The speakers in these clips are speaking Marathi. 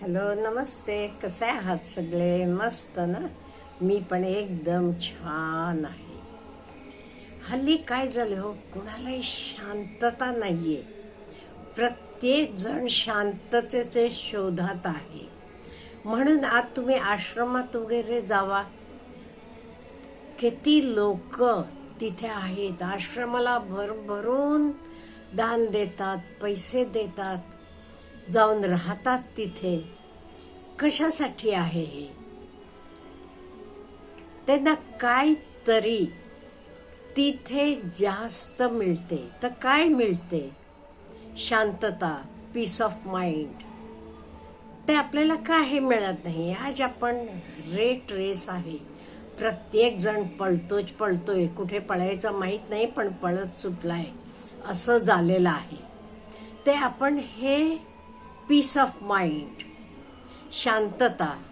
हॅलो नमस्ते. कसे आहात सगळे? मस्त ना? मी पण एकदम छान आहे. हल्ली काय झालं हो? कुणालाही शांतता नाहीये. प्रत्येक जण शांततेचे शोधात आहे. म्हणून आज तुम्ही आश्रमात वगैरे जावा. किती लोक तिथे आहेत. आश्रमाला भरभरून दान देतात पैसे देतात. जाऊन राहतात तिथे. कशासाठी आहे हे? त्यांना काहीतरी तिथे जास्त मिळते. तर काय मिळते? शांतता पीस ऑफ माइंड ते आपल्याला काही मिळत नाही. आज आपण रेट रेस आहे. प्रत्येक जण पळतोच पळतोय. कुठे पळायचं माहीत नाही पण पळत सुटलाय. असं झालेलं आहे. ते आपण हे पीस ऑफ माइंड शांतता.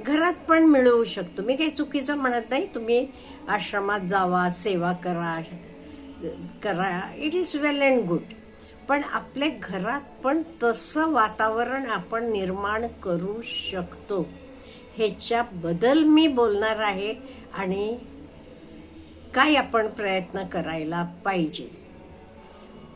घरात पण मिळवू शकतो. मी काही चुकीचं म्हणत नाही. तुम्ही आश्रमात जावा सेवा करा करा. It is well and good पण आपल्या घरात पण तसं वातावरण आपण निर्माण करू शकतो. ह्याच्याबद्दल मी बोलणार आहे आणि काय आपण प्रयत्न करायला पाहिजे.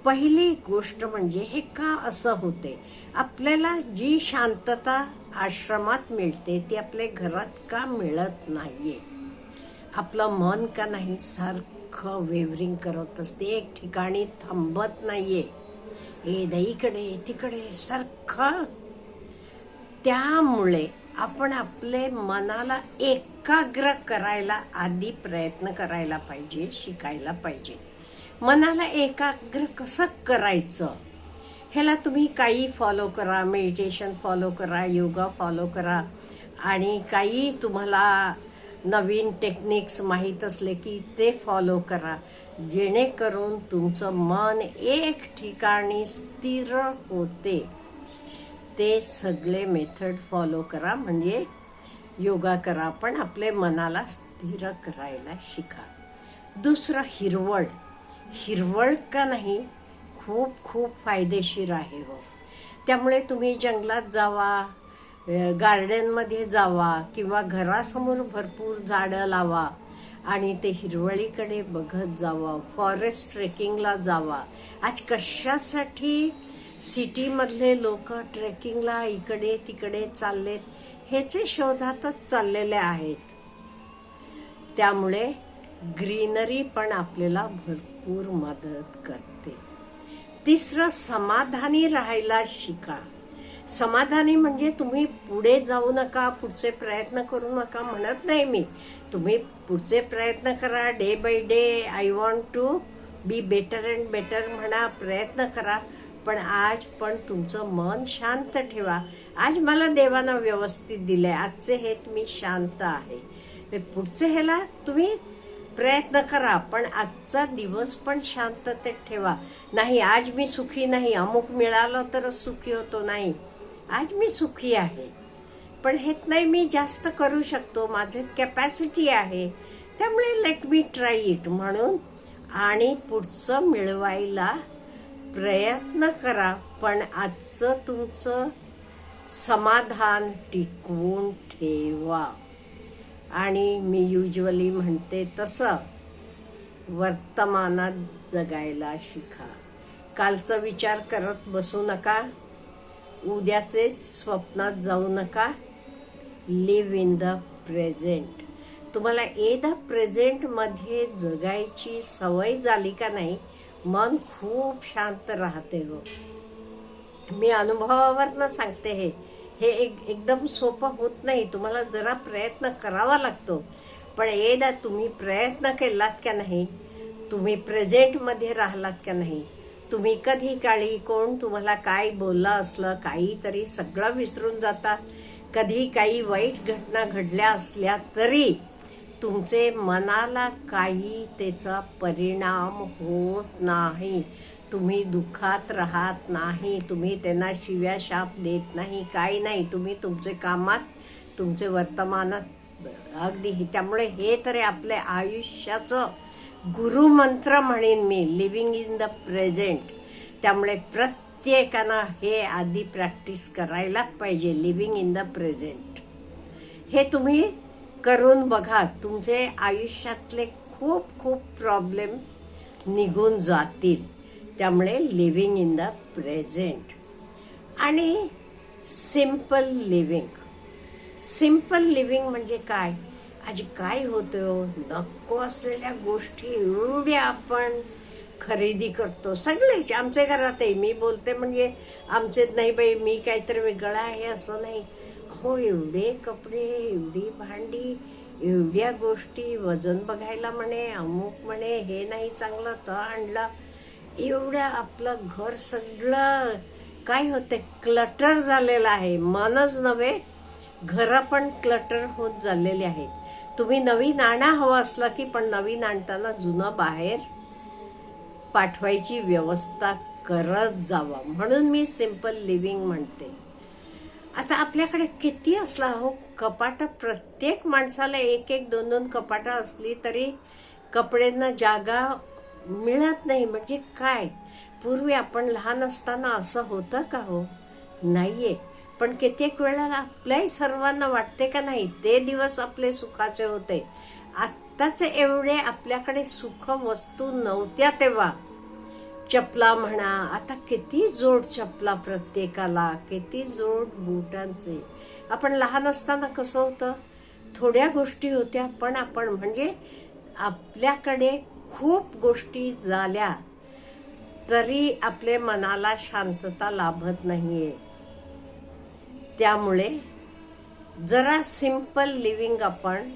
पहिली गोष्ट म्हणजे हे का असं होते? आपल्याला जी शांतता आश्रमात मिळते ती आपल्या घरात का मिळत नाहीये? आपलं मन का नाही? सारखं वेवरिंग करत असते एक ठिकाणी थांबत नाहीये. ए दईकडे तिकडे सारखं. त्यामुळे आपण आपले मनाला एकाग्र करायला आधी प्रयत्न करायला पाहिजे शिकायला पाहिजे. मनाला एकाग्र कसं करायचं? ह्याला तुम्ही काही फॉलो करा मेडिटेशन फॉलो करा योगा फॉलो करा. आणि काही तुम्हाला नवीन टेक्निक्स माहीत असले की ते फॉलो करा. जेणेकरून तुमचं मन एक ठिकाणी स्थिर होते. ते सगळे मेथड फॉलो करा. म्हणजे योगा करा. पण आपले मनाला स्थिर करायला शिका. दुसरं हिरवळ. हिरवळ का नाही खूप खूप फायदेशीर आहे हो. त्यामुळे तुम्ही जंगलात जावा गार्डनमध्ये जावा किंवा घरासमोर भरपूर झाडं लावा आणि ते हिरवळीकडे बघत जावा फॉरेस्ट ट्रेकिंगला जावा. आज कशासाठी सिटीमधले लोक ट्रेकिंगला इकडे तिकडे चाललेत ह्याचे शोधातच चाललेले आहेत. त्यामुळे ग्रीनरी पण आपल्याला भरपूर मदत करते. तिसरं समाधानी राहायला शिका. समाधानी म्हणजे तुम्ही पुढे जाऊ नका पुढचे प्रयत्न करू नका म्हणत नाही मी. तुम्ही पुढचे प्रयत्न करा day by day I want to be better and better म्हणा प्रयत्न करा. पण आज पण तुमचं मन शांत ठेवा. आज मला देवानं व्यवस्थित दिलंय. आजचे हे मी शांत आहे. पुढचे ह्याला तुम्ही प्रयत्न करा पण आजचा दिवस पण शांततेत ठेवा. नाही आज मी सुखी नाही. अमुक मिळालं तरच सुखी होतो नाही. आज मी सुखी आहे. पण हेत नाही मी जास्त करू शकतो. माझे कॅपॅसिटी आहे. त्यामुळे लेट मी ट्राय इट म्हणून आणि पुढचं मिळवायला प्रयत्न करा. पण आजचं तुमचं समाधान टिकवून ठेवा. आणि मी युजली म्हणते तसं वर्तमानात जगायला शिका. कालचा विचार करत बसू नका. उद्याचे स्वप्नात जाऊ नका. लिव्ह इन द प्रेझेंट तुम्हाला ए द प्रेझेंटमध्ये जगायची सवय झाली का नाही मन खूप शांत राहते हो. मी अनुभवावरनं सांगते हे. हे एक एकदम सोपं होत नाही. तुम्हाला जरा प्रयत्न करावा लागतो. पण एकदा तुम्ही प्रयत्न केलात का नाही? तुम्ही प्रेझेंटमध्ये राहिलात का नाही? तुम्ही कधी काळी कोण तुम्हाला काय बोललं असलं काहीतरी सगळं विसरून जाता. कधी काही वाईट घटना घडल्या असल्या तरी तुमचे मनाला काही त्याचा परिणाम होत नाही. तुम्ही दुःखात राहत नाही तुम्ही त्यांना शिव्या शाप देत नाही काही नाही. तुम्ही तुमचे कामात तुमचे वर्तमानात अगदी त्यामुळे हे तरी आपल्या आयुष्याचं गुरुमंत्र म्हणेन मी लिव्हिंग इन द प्रेझेंट त्यामुळे प्रत्येकानं हे आधी प्रॅक्टिस करायला पाहिजे लिव्हिंग इन द प्रेझेंट हे तुम्ही करून बघा तुमचे आयुष्यातले खूप खूप प्रॉब्लेम निघून जातील. त्यामुळे लिव्हिंग इन द प्रेझेंट आणि सिंपल लिव्हिंग सिंपल लिव्हिंग म्हणजे काय? आज काय होतं नको असलेल्या गोष्टी एवढ्या आपण खरेदी करतो. सगळेच आमच्या घरातही मी बोलते म्हणजे आमचे नाही बाई मी काहीतरी वेगळं आहे असं नाही. हो एवढे कपडे एवढी भांडी एवढ्या गोष्टी वजन बघायला म्हणे अमुक म्हणे हे नाही चांगलं तर आणलं. एवढं आपलं घर सगळं काय होते? क्लटर झालेलं आहे. मनच नव्हे घरं पण क्लटर होत झालेली आहेत. तुम्ही नवीन आणा हवं असलं की पण नवीन आणताना जुनं बाहेर पाठवायची व्यवस्था करत जावा. म्हणून मी सिंपल लिव्हिंग म्हणते. आता आपल्याकडे किती असला हो? कपाट प्रत्येक माणसाला एक एक दोन दोन कपाटं असली तरी कपड्यांना जागा मिळत नाही म्हणजे काय? पूर्वी आपण लहान असताना असं होतं का हो? नाहीये. पण कित्येक वेळेला आपल्याही सर्वांना वाटते का नाही ते दिवस आपले सुखाचे होते. आत्ताचे एवढे आपल्याकडे सुख वस्तू नव्हत्या तेव्हा. चपला म्हणा आता किती जोड चपला प्रत्येकाला किती जोड बुटांचे. आपण लहान असताना कसं होतं? थोड्या गोष्टी होत्या पण आपण म्हणजे आपल्याकडे खूप गोष्टी झाल्या तरी आपले मनाला शांतता लाभत नाहीये. त्यामुळे जरा सिंपल लिव्हिंग आपण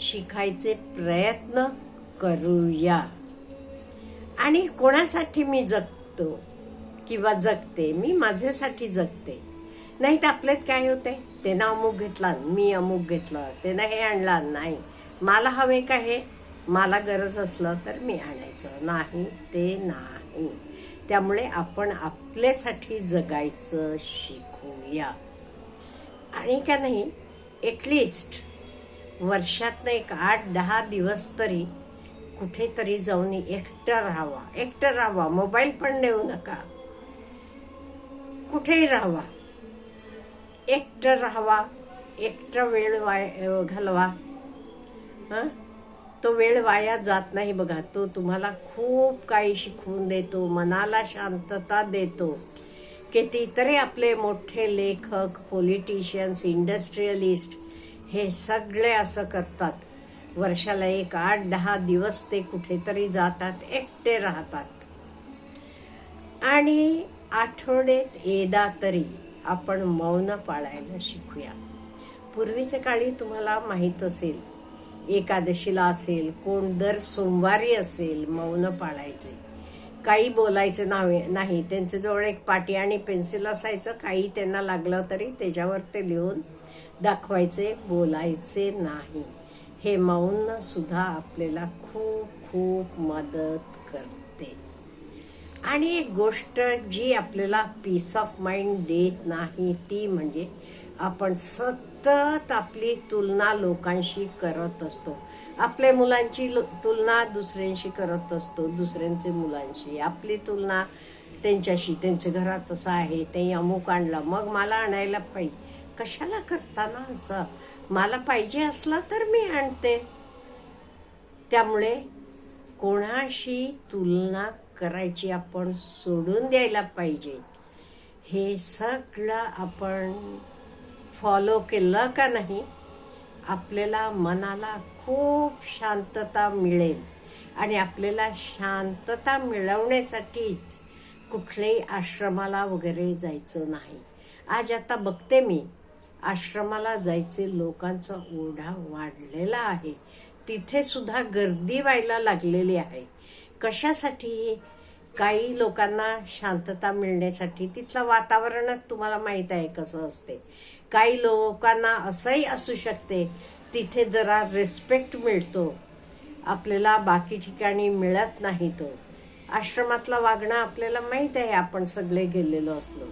शिकायचे प्रयत्न करूया. आणि कोणासाठी मी जगतो किंवा जगते मी माझ्यासाठी जगते. नाही तर आपल्यात काय होते त्यांना अमुक घेतला मी अमुक घेतलं त्यांना हे आणला नाही. मला हवे का हे? मला गरज असलं तर मी आणायचं. नाही ते नाही. त्यामुळे आपण आपल्यासाठी जगायचं शिकूया. आणि का नाही एटलिस्ट वर्षातनं एक आठ दहा दिवस तरी कुठेतरी जाऊन एकटं राहावा. एकटं राहावा. मोबाईल पण नेऊ नका. कुठेही राहावा. एकटं राहावा. एकटं वेळ वाय घालवा. हां? तो वेळ वाया जात नाही बघा. तो तुम्हाला खूप काही शिकवून देतो मनाला शांतता देतो. कितीतरी आपले मोठे लेखक पॉलिटिशियन्स इंडस्ट्रियलिस्ट हे सगळे असं करतात. वर्षाला एक आठ दहा दिवस ते कुठेतरी जातात एकटे राहतात. आणि आठवड्यात येदा तरी आपण मौन पाळायला शिकूया. पूर्वीच्या काळी तुम्हाला माहीत असेल एकादशीला असेल कोण दर सोमवारी असेल मौन पाळायचे. काही बोलायचं नावे नाही. त्यांच्याजवळ एक पाटी आणि पेन्सिल असायचं. काही त्यांना लागलं तरी त्याच्यावर ते लिहून दाखवायचे बोलायचे नाही. हे मौन सुद्धा आपल्याला खूप खूप मदत करते. आणि एक गोष्ट जी आपल्याला पीस ऑफ माइंड देत नाही ती म्हणजे आपण सतत आपली तुलना लोकांशी करत असतो. आपल्या मुलांची तुलना दुसऱ्यांशी करत असतो दुसऱ्यांचे मुलांशी. आपली तुलना त्यांच्याशी त्यांचं घरात असं आहे ते अमुक आणलं मग मला आणायला पाहिजे. कशाला करताना असं? मला पाहिजे असलं तर मी आणते. त्यामुळे कोणाशी तुलना करायची आपण सोडून द्यायला पाहिजे. हे सगळं आपण फॉलो केलं का नाही आपल्याला मनाला खूप शांतता मिळेल. आणि आपल्याला शांतता मिळवण्यासाठीच कुठल्याही आश्रमाला वगैरे जायचं नाही. आज आता बघते मी आश्रमाला जायचे लोकांचा ओढा वाढलेला आहे. तिथे सुद्धा गर्दी व्हायला लागलेली आहे. कशासाठी? काही लोकांना शांतता मिळण्यासाठी तिथलं वातावरणच तुम्हाला माहीत आहे कसं असते. काही लोकांना असंही असू शकते तिथे जरा रेस्पेक्ट मिळतो. आपल्याला बाकी ठिकाणी मिळत नाही तो. आश्रमातलं वागणं आपल्याला माहीत आहे आपण सगळे गेलेलो असलो.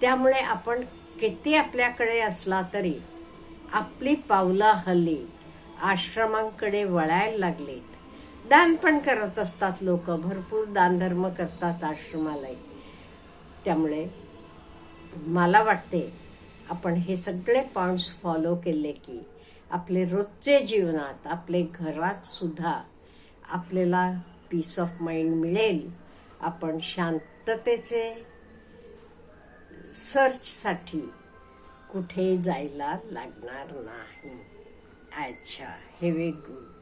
त्यामुळे आपण किती आपल्याकडे असला तरी आपली पावलं हल्ली आश्रमांकडे वळायला लागलीत. दान पण करत असतात लोक भरपूर दानधर्म करतात आश्रमालाही त्यामुळे मला वाटते आपण हे सगळे पॉइंट्स फॉलो केले की आपले रोजचे जीवनात आपले घरात सुद्धा आपल्याला पीस ऑफ माइंड मिळेल. आपण शांततेचे सर्चसाठी कुठे जायला लागणार नाही. अच्छा हेवे गुड